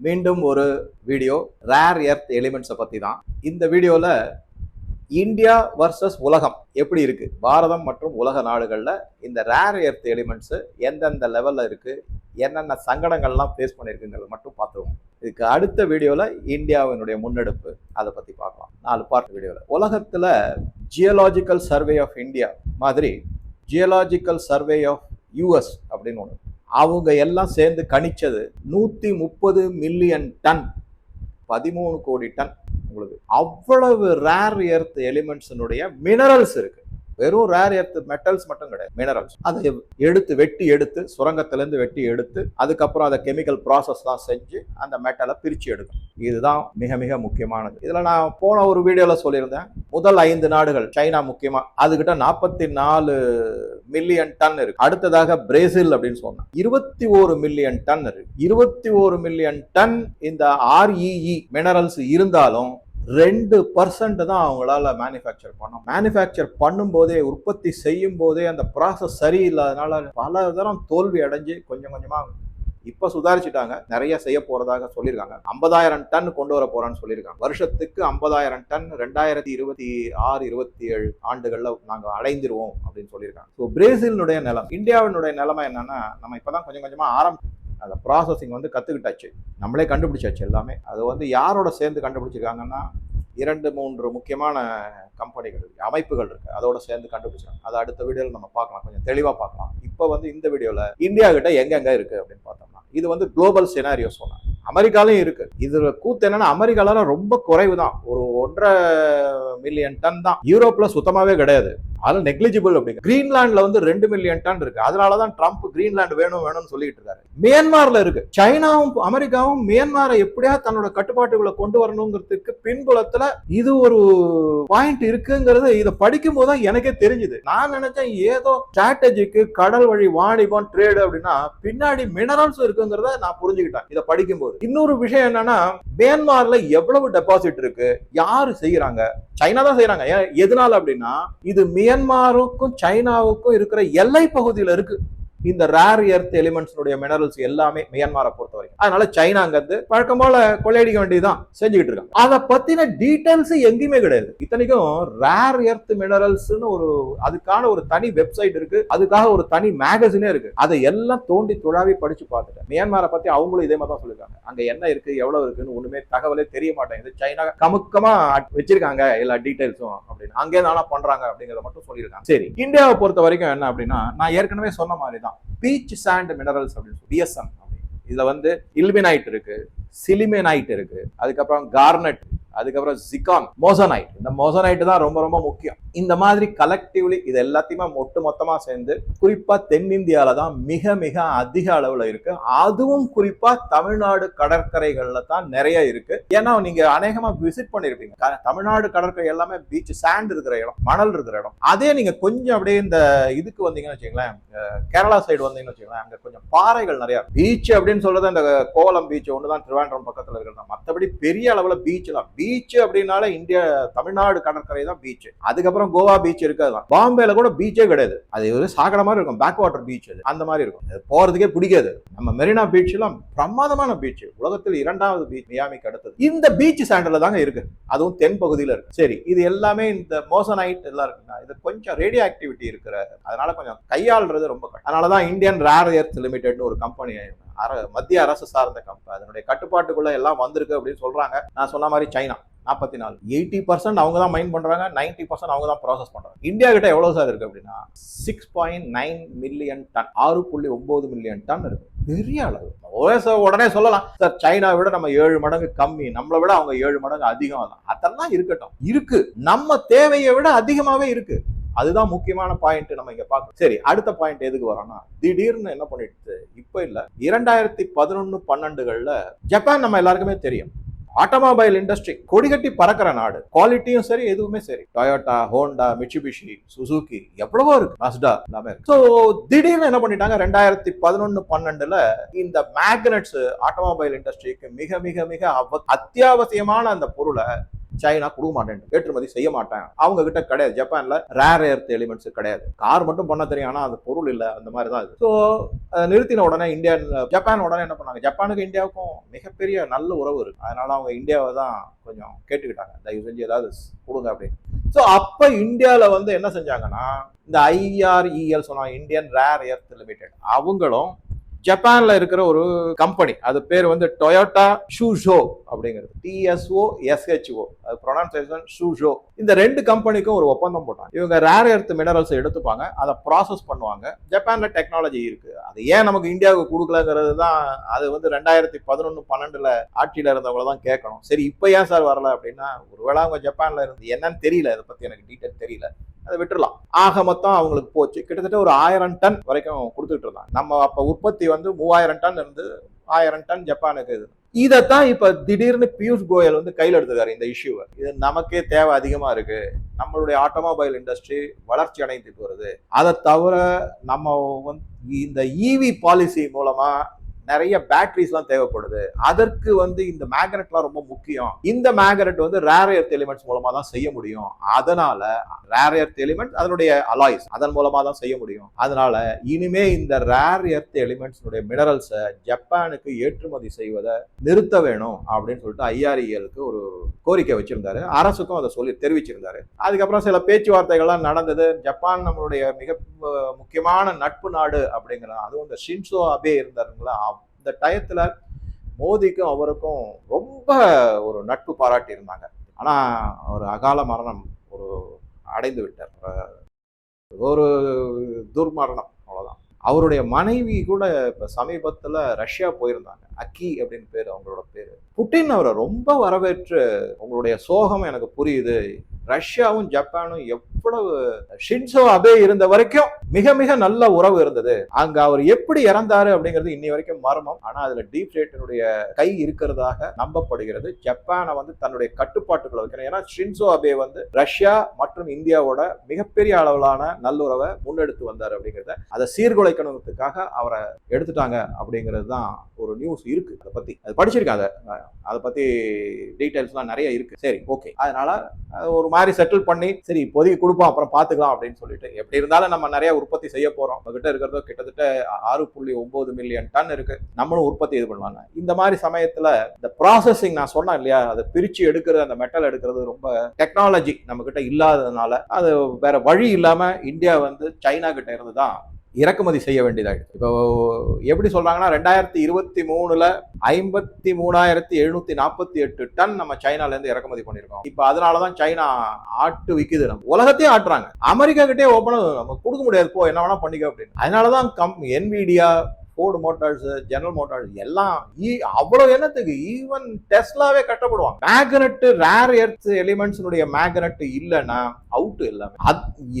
மீண்டும் ஒரு video rare earth எலிமெண்ட்ஸை பற்றி தான் இந்த வீடியோவில் இந்தியா வர்சஸ் உலகம் எப்படி இருக்குது பாரதம் மற்றும் உலக நாடுகளில் இந்த ரேர் எர்த் எலிமெண்ட்ஸு எந்தெந்த லெவலில் இருக்குது என்னென்ன சங்கடங்கள்லாம் ஃபேஸ் பண்ணியிருக்குங்கிறத மட்டும் பார்த்துருவோம். இதுக்கு அடுத்த வீடியோவில் இந்தியாவினுடைய முன்னெடுப்பு அதை பற்றி பார்க்கலாம். நாலு பார்ட் வீடியோவில் உலகத்தில் ஜியலாஜிக்கல் சர்வே ஆஃப் இந்தியா மாதிரி ஜியலாஜிக்கல் சர்வே ஆஃப் யூஎஸ் அப்படின்னு ஒன்று அவங்க எல்லாம் சேர்ந்து கணிச்சது நூற்றி முப்பது மில்லியன் டன் பதிமூணு கோடி டன் உங்களுக்கு அவ்வளவு ரேர் எர்த் எலிமெண்ட்ஸினுடைய மினரல்ஸ் இருக்கு. வெறும் ரேர் எர்த் மெட்டல்ஸ் மட்டும் கிடையாது மினரல்ஸ் அதை எடுத்து வெட்டி எடுத்து சுரங்கத்திலேருந்து வெட்டி எடுத்து அதுக்கப்புறம் அதை கெமிக்கல் ப்ராசஸ் தான் செஞ்சு அந்த மெட்டலை பிரித்து எடுக்கும். இதுதான் மிக மிக முக்கியமானது. இதில் நான் போன ஒரு வீடியோவில் சொல்லியிருந்தேன் முதல் ஐந்து நாடுகள் சைனா முக்கியமாக அதுக்கிட்ட நாற்பத்தி நாலு மில்லியன் டன் இருக்கு. அடுத்ததாக பிரேசில் அப்படின்னு சொன்னா இருபத்தி ஒரு மில்லியன் டன் இருக்கு. இருபத்தி ஒரு மில்லியன் டன் இந்த ஆர்இஇ மினரல்ஸ் இருந்தாலும் ரெண்டு பர்சன்ட் தான் அவங்களால மேனுஃபேக்சர் பண்ணோம் மேனுஃபேக்சர் பண்ணும்போதே உற்பத்தி செய்யும் போதே அந்த ப்ராசஸ் சரியில்லாதனால பல தரம் தோல்வி அடைஞ்சு கொஞ்சம் கொஞ்சமாக இப்போ சுதாரிச்சுட்டாங்க. நிறைய செய்ய போறதாக சொல்லியிருக்காங்க. ஐம்பதாயிரம் டன் கொண்டு வர போறேன்னு சொல்லியிருக்காங்க. வருஷத்துக்கு ஐம்பதாயிரம் டன் ரெண்டாயிரத்தி இருபத்தி ஆறு இருபத்தி ஏழு ஆண்டுகளில் நாங்கள் அடைந்துருவோம் அப்படின்னு சொல்லியிருக்காங்க. ஸோ பிரேசிலினுடைய நிலம் இந்தியாவினுடைய நிலைமை என்னன்னா நம்ம இப்போதான் கொஞ்சம் கொஞ்சமாக ஆரம்பி அந்த ப்ராசஸிங் வந்து கற்றுக்கிட்டாச்சு நம்மளே கண்டுபிடிச்சாச்சு எல்லாமே. அது வந்து யாரோட சேர்ந்து கண்டுபிடிச்சிருக்காங்கன்னா இரண்டு மூன்று முக்கியமான கம்பெனிகள் இருக்குது அமைப்புகள் இருக்குது அதோட சேர்ந்து கண்டுபிடிச்சாங்க அதை அடுத்த வீடியோவில் நம்ம பார்க்கலாம். கொஞ்சம் தெளிவாக பார்க்கலாம். இப்போ வந்து இந்த வீடியோவில் இந்தியா கிட்ட எங்கெங்கே இருக்குது அப்படின்னு பார்த்தோம். இது வந்து குளோபல் சினாரியோ சொன்னாங்க. அமெரிக்காலையும் இருக்கு. இதுல கூத்து என்னன்னா அமெரிக்கால ரொம்ப குறைவு தான் ஒரு ஒன்றரை மில்லியன் டன் தான். யூரோப்ல சுத்தமாவே கிடையாது. அதுல நெக்லிஜிபிள் அப்படிங்க. கிரீன்லாண்ட்ல வந்து ரெண்டு மில்லியன் டன் இருக்கு. அதனாலதான் ட்ரம்ப் கிரீன்லாந்து வேணும் வேணும்னு சொல்லிட்டு இருக்காரு. மியான்மார்ல இருக்கு. சைனாவும் அமெரிக்காவும் மியான்மாரை எப்படியா தன்னோட கட்டுப்பாட்டுகளை கொண்டு வரணுங்கிறதுக்கு பின்புலத்துல இது ஒரு பாயிண்ட் இருக்குங்கிறது இதை படிக்கும் போதுதான் எனக்கே தெரிஞ்சுது. நான் நினைச்சேன் ஏதோ ஸ்ட்ராட்டஜிக்கு கடல் வழி வாணிபம் ட்ரேடு அப்படின்னா பின்னாடி மினரல்ஸ் இருக்குங்கிறத நான் புரிஞ்சுக்கிட்டேன். இதை படிக்கும் போது இன்னொரு விஷயம் என்னன்னா மியான்மார்ல எவ்வளவு டெபாசிட் இருக்கு? யாரு செய்யறாங்க? சைனா தான் செய்யறாங்க. ஏன்? எதனால அப்படின்னா இது மியான்மாருக்கும் சைனாவுக்கும் இருக்கிற எல்லை பகுதியில இருக்கு. இந்த ரேர் எர்த் எலிமெண்ட்ஸுடைய மினரல்ஸ் எல்லாமே மியான்மரை பொறுத்த வரைக்கும் அதனால சைனா அங்கிருந்து வழக்கம் போல கொள்ளையடிக்க வேண்டியதுதான் செஞ்சுக்கிட்டு இருக்காங்க. அதை பத்தின டீட்டெயில்ஸ் எங்கேயுமே கிடையாது. இத்தனைக்கும் ரேர் எர்த் மினரல்ஸ்னு ஒரு அதுக்கான ஒரு தனி வெப்சைட் இருக்கு. அதுக்காக ஒரு தனி மேகசினே இருக்கு. அதை எல்லாம் தோண்டி துழாவி படிச்சு பார்த்துட்டேன். மியான்மரை பத்தி அவங்களும் இதே மாதிரி தான் சொல்லியிருக்காங்க. அங்க என்ன இருக்கு எவ்வளவு இருக்குன்னு ஒண்ணுமே தகவலே தெரிய மாட்டேங்குது. சைனா கமுக்கமா வச்சிருக்காங்க எல்லா டீட்டெயில்ஸும் அப்படின்னு. அங்கே தானா பண்றாங்க அப்படிங்கறத மட்டும் சொல்லியிருக்காங்க. சரி இந்தியாவை பொறுத்த வரைக்கும் என்ன அப்படின்னா நான் ஏற்கனவே சொன்ன மாதிரி தான். பீச் சாண்ட் மினரல்ஸ் அப்படின்னு சொல்லி பிஎஸ்எம் இதுல வந்து இல்பினைட் இருக்கு சிலிமெனைட் இருக்கு அதுக்கப்புறம் கார்னட் அதுக்கப்புறம் ஜிகான் மோசனைட் இந்த மோசனைட் தான் ரொம்ப ரொம்ப முக்கியம். இந்த மாதிரி கலெக்டிவ்லி இது எல்லாத்தையுமே ஒட்டு மொத்தமா சேர்ந்து குறிப்பா தென்னிந்தியால தான் மிக மிக அதிக அளவுல இருக்கு. அதுவும் குறிப்பா தமிழ்நாடு கடற்கரைகள்ல தான் நிறைய இருக்கு. ஏன்னா நீங்க அநேகமா விசிட் பண்ணிருப்பீங்க. தமிழ்நாடு கடற்கரை எல்லாமே பீச் சாண்ட் இருக்கிற இடம் மணல் இருக்கிற இடம். அதே நீங்க கொஞ்சம் அப்படியே இந்த இதுக்கு வந்தீங்கன்னு வச்சுங்களேன் கேரளா சைடு வந்தீங்கன்னு வச்சுங்களேன் அங்க கொஞ்சம் பாறைகள் நிறைய. பீச் அப்படின்னு சொல்றது அந்த கோவலம் பீச் தான் திருவாண்டம் பக்கத்துல இருக்கிறது மத்தபடி பெரிய அளவுல பீச் எல்லாம் பீச் அப்படின்னால இந்தியா தமிழ்நாடு கடற்கரை தான் பீச் அதுக்கப்புறம் கோவா பீச் இருக்காது பாம்பேல கூட பீச்சே கிடையாது. அது ஒரு சாக்கடை மாதிரி இருக்கும். பேக் வாட்டர் பீச் அது. அந்த மாதிரி இருக்கும். அது போறதுக்கே பிடிக்காது. நம்ம மெரினா பீச் எல்லாம் பிரமாதமான பீச் உலகத்தில் இரண்டாவது பீச் மியாமிக்கு அடுத்தது. இந்த பீச் சாண்டல தாங்க இருக்கு. அதுவும் தென் பகுதியில் இருக்கு. சரி இது எல்லாமே இந்த மோசனைட் எல்லாம் இருக்குன்னா இது கொஞ்சம் ரேடியோ ஆக்டிவிட்டி இருக்கிற அதனால கொஞ்சம் கையாளுறது ரொம்ப கஷ்டம். அதனாலதான் இந்தியன் ரேர் எர்த் லிமிடெட்னு ஒரு கம்பெனி மத்திய அரசு சார்ந்த கம்பெனி அதனுடைய கட்டுப்பாட்டுக்குள்ள எல்லாம் வந்திருக்கு அப்படின்னு சொல்றாங்க. நான் சொன்ன மாதிரி சைனா நாற்பத்தி நாலு எயிட்டி பர்சன்ட் அவங்க தான் மைண்ட் பண்றாங்க நைன்டி பர்சன்ட் அவங்க தான் ப்ராசஸ் பண்றாங்க. இந்தியா கிட்ட எவ்வளவு சார் இருக்கு அப்படின்னா six point nine million ton ஆறு புள்ளி ஒன்பது மில்லியன் டன் இருக்கு. பெரிய அளவு. உடனே சொல்லலாம். சார் சைனா விட நம்ம ஏழு மடங்கு கம்மி நம்மளை விட அவங்க ஏழு மடங்கு அதிகம். தான் அதெல்லாம் இருக்கட்டும். இருக்கு. நம்ம தேவையை விட அதிகமாவே இருக்கு. அதுதான் முக்கியமான பாயிண்ட் நம்ம இங்க பார்க்கணும். சரி அடுத்த பாயிண்ட் எதுக்கு வரோம்னா திடீர்னு என்ன பண்ணிட்டு இப்ப இல்ல. இரண்டாயிரத்தி பதினொன்னு பன்னெண்டுகள்ல ஜப்பான் நம்ம எல்லாருக்குமே தெரியும். ஆட்டோமொபைல் இண்டஸ்ட்ரி கொடிகட்டி பறக்கிற நாடு. குவாலிட்டியும் சரி எதுவுமே சரி. டொயோட்டா ஹோண்டா மிச்சுபிஷி சுசுகி எவ்வளவோ இருக்கு. மஸ்டா எல்லாமே ஸோ திடீர்னு என்ன பண்ணிட்டாங்க? ரெண்டாயிரத்தி பதினொன்னு பன்னெண்டுல இந்த மேக்னட்ஸ் ஆட்டோமொபைல் இண்டஸ்ட்ரிக்கு மிக மிக மிக அவ- அத்தியாவசியமான அந்த பொருளை சைனா கொடுக்க மாட்டேன் ஏற்றுமதி செய்ய மாட்டேன் அவங்க கிட்ட கிடையாது. ஜப்பான்ல ரேர் எர்த் எலிமெண்ட்ஸ் கிடையாது. கார் மட்டும் பண்ண தெரியும். ஆனா அது பொருள் இல்லை. அந்த மாதிரி தான் இது ஸோ நிறுத்தின உடனே இந்தியா ஜப்பான் உடனே என்ன பண்ணாங்க? ஜப்பானுக்கு இந்தியாவுக்கும் மிகப்பெரிய நல்ல உறவு இருக்கு. அதனால அவங்க இந்தியாவை தான் கொஞ்சம் கேட்டுக்கிட்டாங்க. தயவு செஞ்சு ஏதாவது கொடுங்க அப்படின்னு. ஸோ அப்போ இந்தியாவில் வந்து என்ன செஞ்சாங்கன்னா இந்த ஐஆர்இஎல் சொன்னாங்க. இந்தியன் ரேர் எர்த் லிமிடெட் அவங்களும் ஜப்பான்ல இருக்கிற ஒரு கம்பெனி அது பேர் வந்து டொயோட்டா ஷூஷோ அப்படிங்கிறது. டிஎஸ்ஓ எஸ்ஹெச்ஓ அது ப்ரொனன்சியேஷன் ஷூஷோ இந்த ரெண்டு கம்பெனிக்கும் ஒரு ஒப்பந்தம் போட்டாங்க. இவங்க ரேர் எர்த் மினரல்ஸ் எடுத்துப்பாங்க. அதை ப்ராசஸ் பண்ணுவாங்க. ஜப்பான்ல டெக்னாலஜி இருக்கு. அது ஏன் நமக்கு இந்தியாவுக்கு கொடுக்கலங்கிறது தான் அது வந்து ரெண்டாயிரத்தி பதினொன்று பன்னெண்டுல ஆட்சியில இருந்தவங்கள தான் கேட்கணும். சரி இப்போ ஏன் சார் வரல அப்படின்னா ஒருவேளை அவங்க ஜப்பான்ல இருந்து என்னன்னு தெரியல. இதை பத்தி எனக்கு டீட்டெயில் தெரியல. அதை விட்டுடலாம் ஆக மொத்தம் அவங்களுக்கு போச்சு. கிட்டத்தட்ட ஒரு ஆயிரம் டன் வரைக்கும் கொடுத்துட்டு இருந்தாங்க. நம்ம அப்ப உற்பத்தி வந்து மூவாயிரம் டன் இருந்து ஆயிரம் டன் ஜப்பானுக்கு இது. இதைத்தான் இப்ப திடீர்னு பியூஷ் கோயல் வந்து கையில் எடுத்துக்காரு இந்த இஷ்யூவை இது நமக்கே தேவை அதிகமா இருக்கு. நம்மளுடைய ஆட்டோமொபைல் இண்டஸ்ட்ரி வளர்ச்சி அடைந்துட்டு வருது அதை தவிர நம்ம வந்து இந்த இவி பாலிசி மூலமா நிறைய பேட்டரிஸ்லாம் தேவைப்படுது. அதற்கு வந்து இந்த மேக்னெட்லாம் ரொம்ப முக்கியம். இந்த மேக்னெட் வந்து ரேர் எர்த் எலிமெண்ட்ஸ் மூலமா தான் செய்ய முடியும். அதனால ரேர் எர்த் எலிமெண்ட்ஸ் அதனுடைய அலாய்ஸ் அதன் மூலமா தான் செய்ய முடியும். அதனால இனிமே இந்த ரேர் எர்த் எலிமெண்ட்ஸ்னுடைய மினரல்ஸை ஜப்பானுக்கு ஏற்றுமதி செய்வதை நிறுத்த வேணும் அப்படின்னு சொல்லிட்டு ஐஆர்இஎலுக்கு ஒரு கோரிக்கை வச்சிருந்தாரு. அரசுக்கும் அதை சொல்லி தெரிவிச்சிருந்தாரு. அதுக்கப்புறம் சில பேச்சுவார்த்தைகள்லாம் நடந்தது. ஜப்பான் நம்மளுடைய மிக முக்கியமான நட்பு நாடு அப்படிங்கிற அதுவும் இந்த ஷின்சோ அபே இருந்தாருங்களா இந்த டயத்தில் மோதிக்கும் அவருக்கும் ரொம்ப ஒரு நட்பு பாராட்டி இருந்தாங்க ஆனால் ஒரு அகால மரணம் ஒரு அடைந்து விட்டார். ஒரு துர்மரணம் அவ்வளோதான் அவருடைய மனைவி கூட இப்போ சமீபத்தில் ரஷ்யா போயிருந்தாங்க. அக்கி அப்படின்னு பேர் அவங்களோட பேர். புட்டின் அவரை ரொம்ப வரவேற்று உங்களுடைய சோகம் எனக்கு புரியுது. ரஷ்யாவும் ஜப்பானும் எப் இவ்வளவு ஷின்சோ அபே இருந்த வரைக்கும் மிக மிக நல்ல உறவு இருந்தது. அங்க அவர் எப்படி இறந்தாரு அப்படிங்கிறது இன்னி வரைக்கும் மர்மம். ஆனா அதுல டீப் ஸ்டேட்டினுடைய கை இருக்கிறதாக நம்பப்படுகிறது. ஜப்பானை வந்து தன்னுடைய கட்டுப்பாட்டுக்குள்ள வைக்கணும். ஏன்னா ஷின்சோ அபே வந்து ரஷ்யா மற்றும் இந்தியாவோட மிகப்பெரிய அளவிலான நல்லுறவை முன்னெடுத்து வந்தார் அப்படிங்கிறத அதை சீர்குலைக்கணுங்கிறதுக்காக அவரை எடுத்துட்டாங்க அப்படிங்கிறது தான் ஒரு நியூஸ் இருக்கு. அதை பத்தி அது படிச்சிருக்காங்க அதை. பத்தி டீட்டெயில்ஸ்லாம் நிறைய இருக்கு. சரி ஓகே அதனால ஒரு மாதிரி செட்டில் பண்ணி சரி இப்போதைக்கு கொடுப்போம் அப்புறம் பார்த்துக்கலாம் அப்படின்னு சொல்லிட்டு. எப்படி இருந்தாலும் நம்ம நிறைய உற்பத்தி செய்ய போறோம். நம்ம கிட்ட இருக்கிறதோ கிட்டத்தட்ட ஆறு புள்ளி ஒன்பது மில்லியன் டன் இருக்கு. நம்மளும் உற்பத்தி இது பண்ணுவாங்க இந்த மாதிரி சமயத்துல இந்த ப்ராசஸிங் நான் சொன்னேன் இல்லையா? அதை பிரிச்சு எடுக்கிறது அந்த மெட்டல் எடுக்கிறது ரொம்ப டெக்னாலஜி நம்ம கிட்ட இல்லாததுனால அது வேற வழி இல்லாம இந்தியா வந்து சைனா கிட்ட இருந்து தான் இறக்குமதி செய்ய வேண்டியதாயிடுச்சு. இப்போ எப்படி சொல்கிறாங்கன்னா ரெண்டாயிரத்தி இருபத்தி மூணில் ஐம்பத்தி மூணாயிரத்தி எழுநூத்தி நாற்பத்தி எட்டு டன் நம்ம சைனாலேருந்து இறக்குமதி பண்ணிருக்கோம் இப்போ அதனால தான் சைனா ஆட்டு விற்குது நம்ம உலகத்தையும் ஆட்டுறாங்க. அமெரிக்கா கிட்டே ஓப்பனாக நம்ம கொடுக்க முடியாது. போ என்ன வேணால் பண்ணிக்க அப்படின்னு. அதனால தான் come Nvidia Ford Motors General Motors எல்லாம் ஈ- என்னத்துக்கு? ஈவன் டெஸ்லாவே கட்டப்படுவாங்க மேக்னெட் ரேர் எர்த் எலிமெண்ட்ஸ்னுடைய மேக்னெட் இல்லைன்னா அவுட் எல்லாமே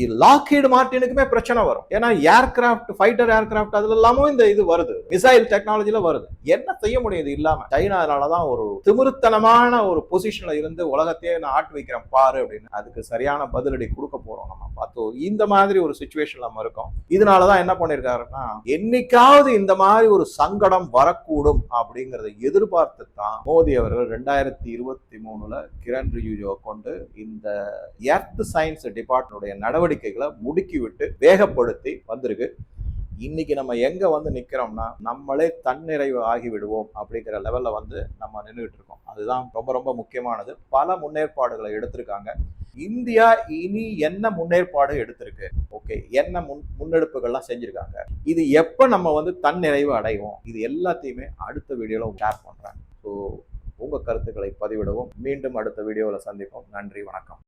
லாக்கீடு மார்டினுக்குமே பிரச்சனை வரும். ஏன்னா ஏர்கிராஃப்ட் ஃபைட்டர் ஏர்கிராஃப்ட் அதுல எல்லாமும் இந்த இது வருது. மிசைல் டெக்னாலஜில வருது. என்ன செய்ய முடியுது இது இல்லாம சைனானாலதான் ஒரு திமிருத்தனமான ஒரு பொசிஷன்ல இருந்து உலகத்தையே நான் ஆட்டு வைக்கிறேன் பாரு அப்படின்னு. அதுக்கு சரியான பதிலடி கொடுக்க போறோம் நம்ம. பார்த்தோம். இந்த மாதிரி ஒரு சுச்சுவேஷன் நம்ம இருக்கோம். இதனாலதான் என்ன பண்ணிருக்காருன்னா என்னைக்காவது இந்த மாதிரி ஒரு சங்கடம் வரக்கூடும் அப்படிங்கிறத எதிர்பார்த்து தான் மோடி அவர்கள் ரெண்டாயிரத்தி இருபத்தி மூணுல கிரண் ரிஜிஜுவை கொண்டு இந்த எர்த் சயின்ஸ் டிபார்ட்மெண்டுடைய நடவடிக்கைகளை முடுக்கிவிட்டு வேகப்படுத்தி வந்திருக்கு. இன்னைக்கு நம்ம எங்க வந்து நிக்கிறோம்னா நம்மளே தன்னிறைவு ஆகிவிடுவோம் அப்படிங்கிற லெவல்ல வந்து நம்ம நின்றுட்டு இருக்கோம். அதுதான் ரொம்ப ரொம்ப முக்கியமானது. பல முன்னேற்பாடுகளை எடுத்திருக்காங்க. இந்தியா இனி என்ன முன்னேற்பாடு எடுத்திருக்கு? ஓகே என்ன முன் முன்னெடுப்புகள்லாம் செஞ்சிருக்காங்க. இது எப்ப நம்ம வந்து தன்னிறைவு அடைவோம்? இது எல்லாத்தையுமே அடுத்த வீடியோல ஷேர் பண்றேன். ஸோ உங்க கருத்துக்களை பதிவிடவும். மீண்டும் அடுத்த வீடியோவில் சந்திப்போம். நன்றி வணக்கம்.